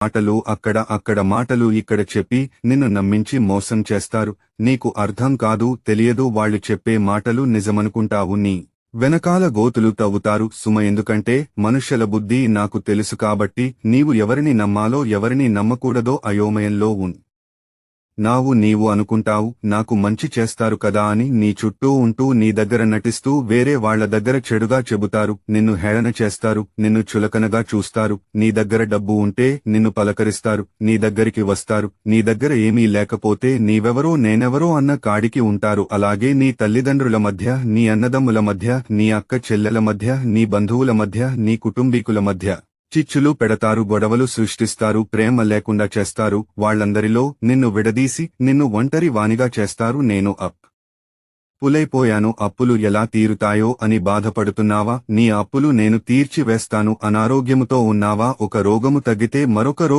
మాటలు అక్కడ అక్కడ మాటలు ఇక్కడ చెప్పి నిన్ను నమ్మించి మోసం చేస్తారు. నీకు అర్థం కాదు తెలియదు వాళ్ళు చెప్పే మాటలు నిజమనుకుంటావు నీ వెనకాల గోతులు తవ్వుతారు. సుమ ఎందుకంటే మనుష్యుల బుద్ధి నాకు తెలుసు కాబట్టి నీవు ఎవరిని నమ్మాలో ఎవరిని నమ్మకూడదో అయోమయంలో ఉన్ నావు నీవు అనుకుంటావు నాకు మంచి చేస్తారు కదా అని నీ చుట్టూ ఉంటూ నీ దగ్గర నటిస్తూ వేరే వాళ్ళ దగ్గర చెడుగా చెబుతారు నిన్ను హేళన చేస్తారు నిన్ను చులకనగా చూస్తారు నీ దగ్గర డబ్బు ఉంటే నిన్ను పలకరిస్తారు నీ దగ్గరికి వస్తారు నీ దగ్గర ఏమీ లేకపోతే నీవెవరో నేనెవరో అన్న కాడికి ఉంటారు అలాగే నీ తల్లిదండ్రుల మధ్య నీ అన్నదమ్ముల మధ్య నీ అక్క చెల్లెల మధ్య నీ బంధువుల మధ్య నీ కుటుంబీకుల మధ్య. చిచ్చులు పెడతారు గొడవలు సృష్టిస్తారు ప్రేమ లేకుండా చేస్తారు వాళ్ళందరిలో నిన్ను విడదీసి నిన్ను ఒంటరి వానిగా చేస్తారు నేను అప్. పులైపోయాను అప్పులు ఎలా తీరుతాయో అని బాధపడుతున్నావా? నీ అప్పులు నేను తీర్చివేస్తాను అనారోగ్యముతో ఉన్నావా? ఒక రోగము తగ్గితే మరొక రో